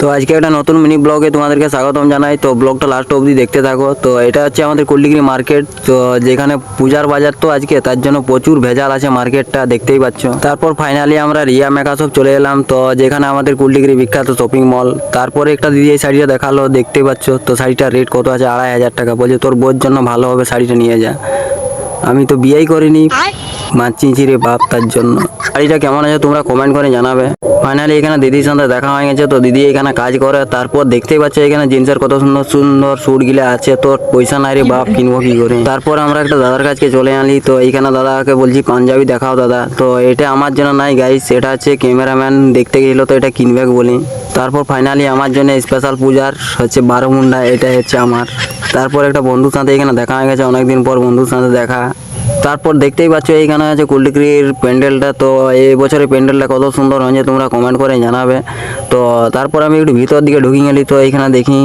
তো আজকে একটা নতুন মিনি ব্লগে তোমাদেরকে স্বাগতম জানাই। তো ব্লগটা লাস্ট অবধি দেখতে থাকো। তো এটা হচ্ছে আমাদের কুলডিগিরি মার্কেট তো যেখানে পূজার বাজার তো আজকে, তার জন্য প্রচুর ভেজাল আছে মার্কেটটা দেখতেই পাচ্ছ। তারপর ফাইনালি আমরা রিয়া মেকা সব চলে এলাম। তো যেখানে আমাদের কুলডিগিরি বিখ্যাত শপিং মল তারপরে একটা দিদি এই শাড়িটা দেখাল, দেখতেই পাচ্ছ। তো শাড়িটার রেট কত আছে? আড়াই হাজার টাকা। বলছে, তোর বোর জন্য ভালো হবে শাড়িটা নিয়ে যা। আমি তো বিয়েই করিনি। মাছিছি রে বাপ তার জন্য। শাড়িটা কেমন আছে তোমরা কমেন্ট করে জানাবে। ফাইনালি এখানে দিদির সাথে দেখা হয়ে গেছে, তো দিদি এখানে কাজ করে, তারপর দেখতেই পাচ্ছ এখানে জিন্সের কত সুন্দর সুন্দর স্যুট গিলা আছে তোর পয়সা নাই রে বাপ, কিনবো কি করে? তারপর আমরা একটা দাদার কাছকে চলে আনলি, তো এইখানে দাদাকে বলছি, পাঞ্জাবি দেখাও দাদা। তো এটা আমার জন্য নাই গাইস এটা হচ্ছে ক্যামেরাম্যান দেখতে গেছিল, তো এটা কিনবে বলি। তারপর ফাইনালি আমার জন্য স্পেশাল পূজার হচ্ছে বারো মুন্ডা এটা হচ্ছে আমার। তারপর একটা বন্ধুর সাথে এখানে দেখা হয়ে গেছে, অনেকদিন পর বন্ধুর সাথে দেখা। তারপর দেখতেই পাচ্ছ এইখানে আছে কুলডিগ্রির প্যান্ডেলটা। তো এই বছরের প্যান্ডেলটা কত সুন্দর হয়েছে, তোমরা কমেন্ট করে জানাবে। তো তারপর আমি একটু ভিতর দিকে ঢুকিয়ে গেলি তো এইখানে দেখি।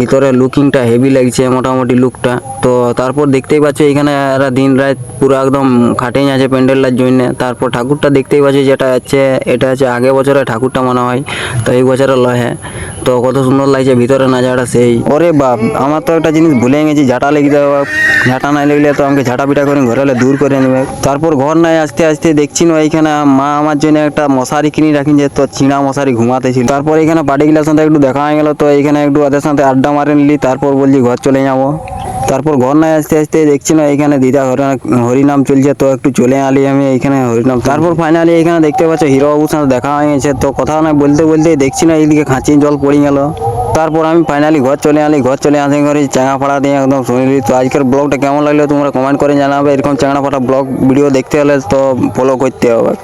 ভিতরে লুকিংটা হেভি লাগছে মোটামুটি লুকটা। তো তারপর দেখতেই পাচ্ছ এখানে এরা দিন রাত পুরো একদম খাটেই আছে প্যান্ডেলটার জন্য। তারপর ঠাকুরটা দেখতেই পাচ্ছি যেটা হচ্ছে এটা হচ্ছে আগে বছরের ঠাকুরটা মনে হয়, তো এই বছরের লহে তো কত সুন্দর লাগছে ভিতরে নাজাটা সেই। ওরে বাপ, আমার তো একটা জিনিস ভুলে গেছি, ঝাঁটা লেগে বাপ। ঝাঁটা না লাগলে তো আমাকে ঝাঁটা পিটা করে ঘরে দূর করে নেবে। তারপর ঘর নাই, আসতে আসতে দেখছি না এইখানে মা আমার জন্য একটা মশারি কিনে রাখি যে, তো চিনা মশারি ঘুমাতেছিল তারপর এখানে পার্টিগুলার সাথে একটু দেখা হয়ে গেল, তো এখানে একটু ওদের সাথে আড্ডা মারে নিলি তারপর বলছি ঘর চলে যাব। তারপর ঘর নাই, আসতে আসতে দেখছি না, এখানে দিদা হরি- হরিনাম চলছে, তো একটু চলে আলি আমি এখানে হরিনাম। তারপর ফাইনালি এখানে দেখতে পাচ্ছ হিরো বাবুর সাথে দেখা হয়ে গেছে, তো কথা না বলতে বলতে দেখছি না, এইদিকে খাঁচি জল পড়ে গেল। তারপর আমি ফাইনালি ঘর চলে আলি, ঘর চলে আসে করে চাঙা ফাড়া দিয়ে একদম শুনিলি তো আজকের ব্লগটা কেমন লাগল তোমরা কমেন্ট করে জানাবে, এরকম চাঙা ফাড়া ব্লগ ভিডিও দেখতে হলে তো ফলো করতে হবে।